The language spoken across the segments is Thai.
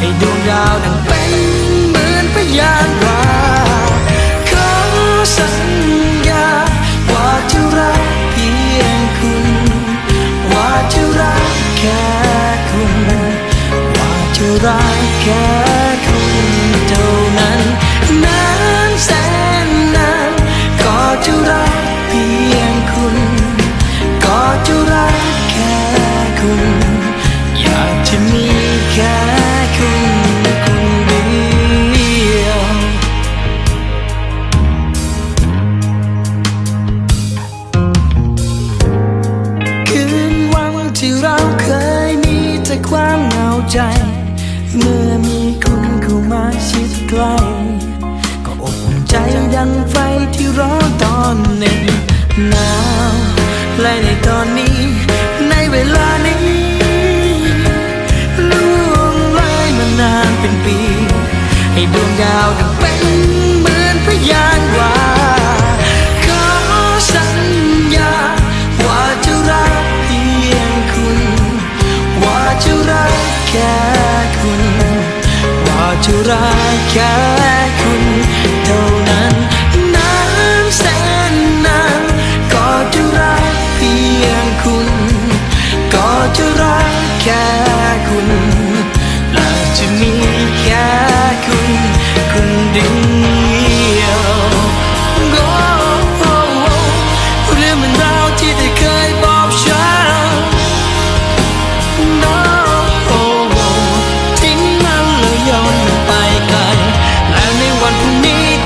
ให้ดวงดาวดังเป็นเหมือนพยานว่าขอสัญญาว่าจะรักเพียงคุณ ว่าจะรักแค่คุณ ว่าจะรักแค่คุณเท่านั้นนานแสน เมื่อมีคุณเข้ามาชิดใกล้ ก็อบอุ่นใจดังไฟที่ร้อนตอนเหน็บหน ว่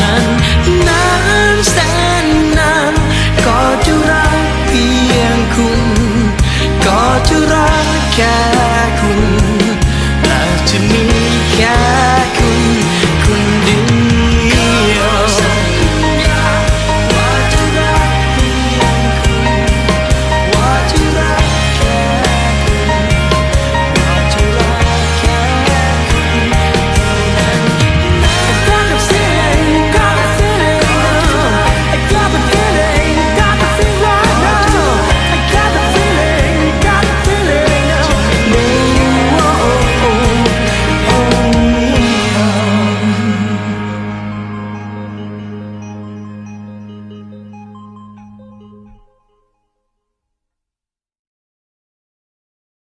น ก็